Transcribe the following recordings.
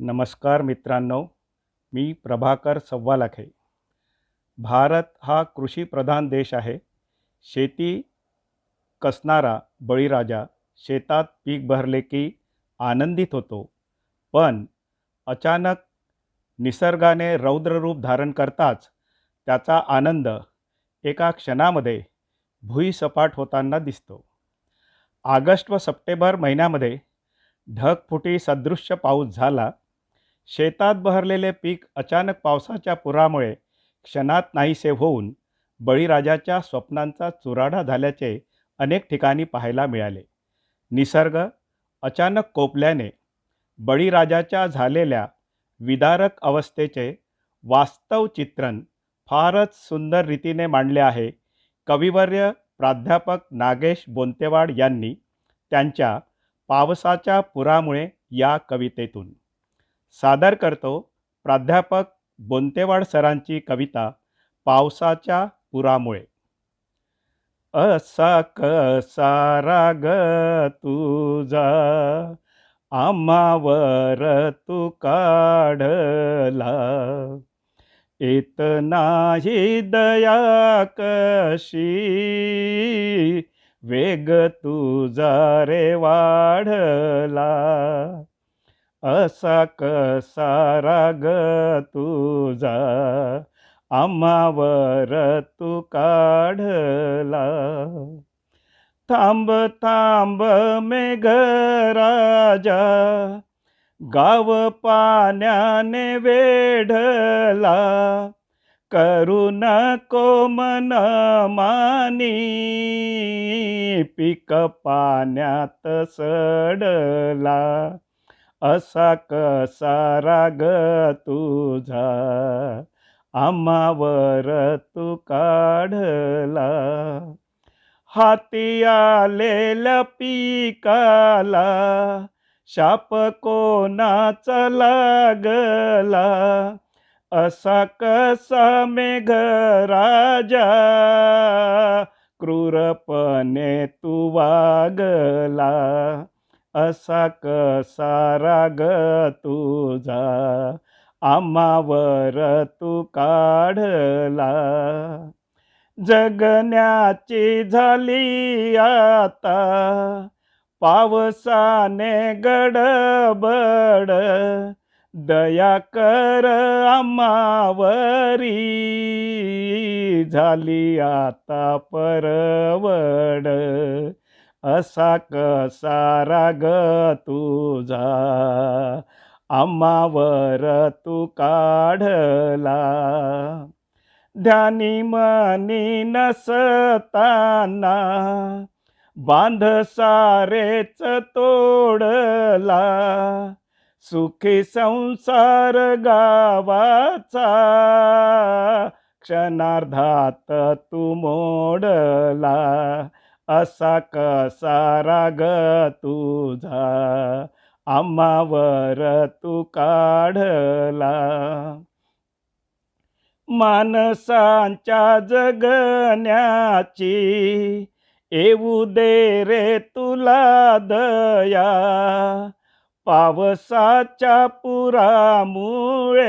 नमस्कार मित्रांनो मी प्रभाकर सव्वालाखे. भारत हा कृषीप्रधान देश आहे. शेती कसणारा बळीराजा शेतात पीक भरले की आनंदित होतो. पण अचानक निसर्गाने रौद्ररूप धारण करताच त्याचा आनंद एका क्षणामध्ये भुईसपाट होताना दिसतो. ऑगस्ट व सप्टेंबर महिन्यामध्ये ढगफुटी सदृश्य पाऊस झाला. शेतात बहरलेले पीक अचानक पावसाच्या पुरामुळे क्षणात नाहीसे होऊन बळीराजाच्या स्वप्नांचा चुराडा झाल्याचे अनेक ठिकाणी पाहायला मिळाले. निसर्ग अचानक कोपल्याने बळीराजाच्या झालेल्या विदारक अवस्थेचे वास्तव चित्रण फारच सुंदर रीतीने मांडले आहे. कविवर्य प्राध्यापक नागेश बोंतेवाड यांनी त्यांच्या पावसाच्या पुरामुळे या कवितेतून. सादर करतो प्राध्यापक बोंतेवाड सरांची कविता पावसाच्या पुरामुळे. असा कसा राग तुझा? आम्हावर तू काढला. येत नाही दया कशी? वेग तुझा रे वाढला. असा कसा राग तुझा. आम्हावर तू काढला. थांब थांब मेघराजा गाव पाण्याने वेढला. करू नको मन मानी. पिक पाण्यात सडला. असा कसा राग तुझा? आम्हावर तू काढला. हाती आलेल्या पिकाला शाप कोणाचा लागला? असा कसा मेघ राजा क्रूरपणे तू वागला. असा कसा राग तुझा? आम्हावर तू काढला. जगण्याची झाली आता. पावसाने गडबड. दया कर आम्हावरी. झाली आता परवड. असा कसा राग तुझा? आम्हावर तू काढला. ध्यानी मनी नसताना बांध सारेच तोडला. सुखी संसार गावाचा क्षणार्धात तू मोडला. असा कसा राग तुझा? आम्हावर तू काढला. माणसांच्या जगण्याची येऊ दे रे तुला दया. पावसाच्या पुरामुळे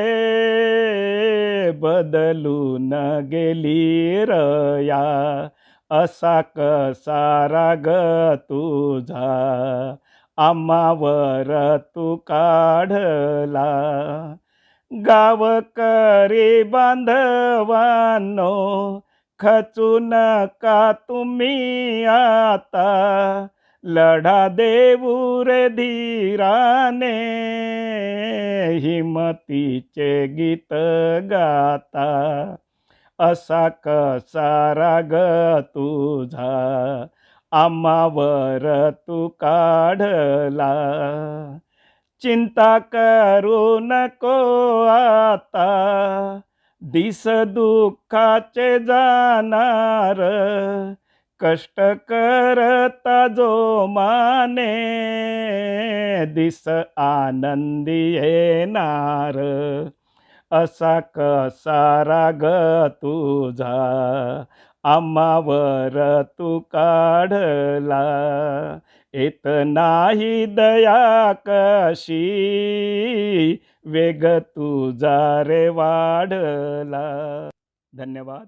बदलून गेली रया. असा कसा राग तुझा. आम्हावर तू काढला. गावकरी बांधवांनो खचू नका तुम्ही आता. लढा देऊ रे धीराने हिमतीचे गीत गाता. असा कसा राग तुझा? आम्हावर तू काढला. चिंता करू नको आता. दिस दुःखाचे जाणार. कष्ट करता जो माने दिस आनंदी येणार. असा कसा राग तुझा? आम्हावर तू काढला. येत नाही दया कशी? वेग तुझा रे वाढला. धन्यवाद.